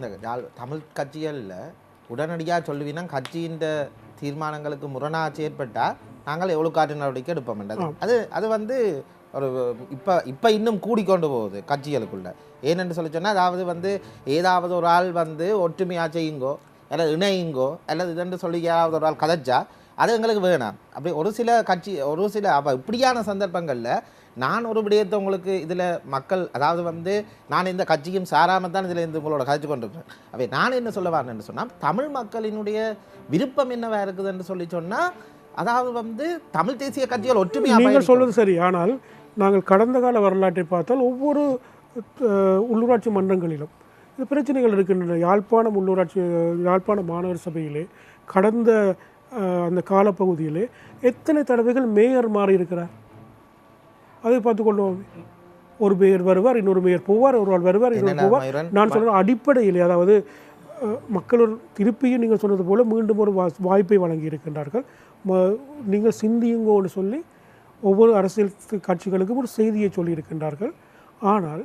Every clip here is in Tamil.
இந்த தமிழ் கட்சிகளில் உடனடியாக சொல்லுவீங்கன்னா கட்சியின் தீர்மானங்களுக்கு முரணாக செயற்பட்டால் நாங்கள் எவ்வளோ காட்டு நடவடிக்கை எடுப்போம்ன்றது. அது அது வந்து ஒரு இப்போ இப்போ இன்னும் கூடிக்கொண்டு போகுது கட்சிகளுக்குள்ள. ஏனென்று சொல்லி சொன்னால் அதாவது வந்து ஏதாவது ஒரு ஆள் வந்து ஒற்றுமையாக செய்யுங்கோ அல்லது இணையுங்கோ அல்லது இதென்று சொல்லி ஏதாவது ஒரு ஆள் கதைச்சா அது எங்களுக்கு வேணாம். அப்படி ஒரு சில கட்சி ஒரு சில அப்போ இப்படியான சந்தர்ப்பங்களில் நான் ஒரு விடயத்தை உங்களுக்கு இதில் மக்கள் அதாவது வந்து நான் இந்த கட்சியும் சாராமல் தான் இதில் இருந்து உங்களோட கதைச்சு கொண்டிருக்கிறேன். அவை நான் என்ன சொல்ல வரேன்னு சொன்னால் தமிழ் மக்களினுடைய விருப்பம் என்னவா இருக்குதுன்னு சொல்லி சொன்னால் அதாவது வந்து தமிழ் தேசிய கட்சிகள் ஒற்றுமையாக நீங்கள் சொல்வது சரி. ஆனால் நாங்கள் கடந்த கால வரலாற்றை பார்த்தால் ஒவ்வொரு உள்ளூராட்சி மன்றங்களிலும் பிரச்சனைகள் இருக்கின்றன. யாழ்ப்பாணம் உள்ளூராட்சி யாழ்ப்பாண மாநகர சபையிலே கடந்த அந்த காலப்பகுதியிலே எத்தனை தடவைகள் மேயர் மாறி இருக்கிறார் அதை பார்த்து கொள்வோம். ஒரு மேயர் வருவார் இன்னொரு மேயர் போவார் ஒரு ஆள் வருவார் இன்னொரு போவார்? நான் சொல்கிற அடிப்படையில் அதாவது மக்கள் ஒரு திருப்பியும் நீங்கள் சொன்னது போல மீண்டும் ஒரு வாய்ப்பை வழங்கி இருக்கின்றார்கள் நீங்கள் சிந்தியுங்கோன்னு சொல்லி ஒவ்வொரு அரசியல் கட்சிகளுக்கும் ஒரு செய்தியை சொல்லியிருக்கின்றார்கள். ஆனால்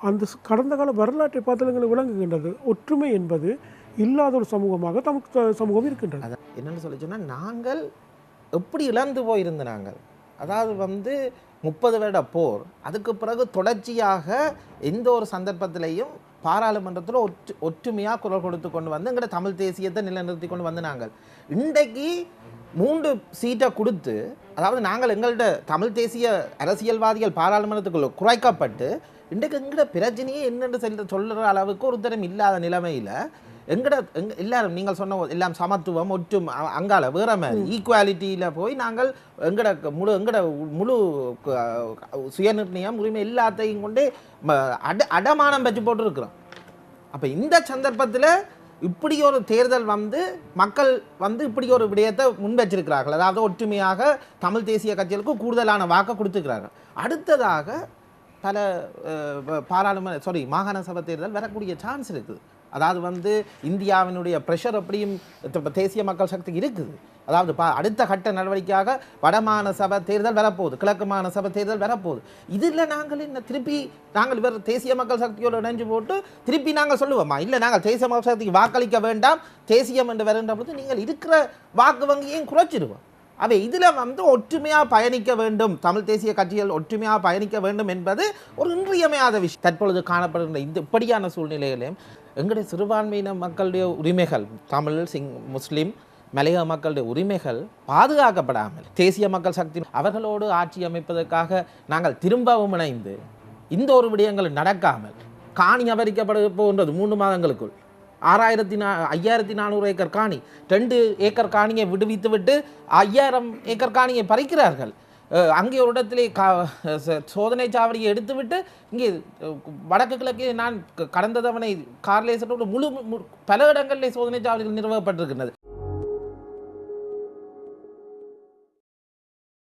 அந்த கடந்த கால வரலாற்றை பார்த்தால் எங்களுக்கு விளங்குகின்றது. ஒற்றுமை என்பது இல்லாத ஒரு சமூகமாக தமக்கு சமூகம் இருக்கின்றன என்னென்னு சொல்லி சொன்னால் நாங்கள் எப்படி இழந்து போயிருந்த நாங்கள்? அதாவது வந்து முப்பது வருட போர் அதுக்கு பிறகு தொடர்ச்சியாக எந்த ஒரு சந்தர்ப்பத்திலையும் பாராளுமன்றத்தில் ஒற்று ஒற்றுமையாக குரல் கொடுத்து கொண்டு வந்து எங்கட தமிழ் தேசியத்தை நிலைநிறுத்தி கொண்டு வந்து நாங்கள். இன்றைக்கு மூன்று சீட்டை கொடுத்து அதாவது நாங்கள் எங்கள்கிட்ட தமிழ் தேசிய அரசியல்வாதிகள் பாராளுமன்றத்துக்குள்ள குறைக்கப்பட்டு இன்றைக்கு எங்கட பிரச்சனையே என்னென்று சொல்ல சொல்கிற அளவுக்கு ஒரு இல்லாத நிலைமையில் எங்கட எங்க எல்லாரும் நீங்கள் சொன்ன எல்லாம் சமத்துவம் ஒற்றும் அங்கால வேற மாதிரி. ஈக்குவாலிட்டியில் போய் நாங்கள் எங்கட முழு எங்கட முழு சுயநிர்ணயம் உரிமை எல்லாத்தையும் கொண்டு அட அடமானம் வச்சு போட்டுருக்குறோம். அப்போ இந்த சந்தர்ப்பத்தில் இப்படி ஒரு தேர்தல் வந்து மக்கள் வந்து இப்படி ஒரு விடயத்தை முன் வச்சிருக்கிறார்கள். அதாவது ஒற்றுமையாக தமிழ் தேசிய கட்சிகளுக்கு கூடுதலான வாக்கை கொடுத்துக்கிறார்கள் அடுத்ததாக பல பாராளுமன்ற சாரி மாகாண சபை தேர்தல் வரக்கூடிய சான்ஸ் இருக்குது. அதாவது வந்து இந்தியாவினுடைய ப்ரெஷர் அப்படியும் தேசிய மக்கள் சக்தி இருக்குது. அதாவது பா அடுத்த கட்ட நடவடிக்கையாக வடமான சபை தேர்தல் வரப்போகுது. கிழக்கு மாகாண சபை தேர்தல் வரப்போகுது. இதில் நாங்கள் என்ன திருப்பி நாங்கள் இவர் தேசிய மக்கள் சக்தியோடு இணைஞ்சு போட்டு திருப்பி நாங்கள் சொல்லுவோமா? இல்லை நாங்கள் தேசிய மக்கள் சக்திக்கு வாக்களிக்க வேண்டாம் தேசியம் என்று வருகின்ற பொழுது நீங்கள் இருக்கிற வாக்கு வங்கியையும் குறைச்சிடுவோம். அவை இதில் வந்து ஒற்றுமையாக பயணிக்க வேண்டும். தமிழ் தேசிய கட்சிகள் ஒற்றுமையாக பயணிக்க வேண்டும் என்பது ஒரு இன்றியமையாத விஷயம். தற்பொழுது காணப்படுகின்ற இந்த இப்படியான சூழ்நிலைகளையும் எங்களுடைய சிறுபான்மையின மக்களுடைய உரிமைகள் தமிழ் சிங் முஸ்லீம் மலையக மக்களுடைய உரிமைகள் பாதுகாக்கப்படாமல் தேசிய மக்கள் சக்தி அவர்களோடு ஆட்சி அமைப்பதற்காக நாங்கள் திரும்பவும் இணைந்து இந்த ஒரு விடயங்கள் நடக்காமல் காணி அபரிக்கப்பட போகின்றது மூன்று மாதங்களுக்குள். ஆறாயிரத்தி நா ஐயாயிரத்தி நானூறு ஏக்கர் காணி ரெண்டு ஏக்கர் காணியை விடுவித்து விட்டு ஐயாயிரம் ஏக்கர் காணியை பறிக்கிறார்கள். அங்கே ஒரு இடத்திலே கா சோதனை சாவடியை எடுத்துவிட்டு இங்கே வடக்கு கிழக்கே நான் க- கடந்த தவணை கார்லேசட்டோடு முழு மு- பல இடங்களிலே சோதனை சாவடிகள் நிறுவப்பட்டிருக்கின்றது.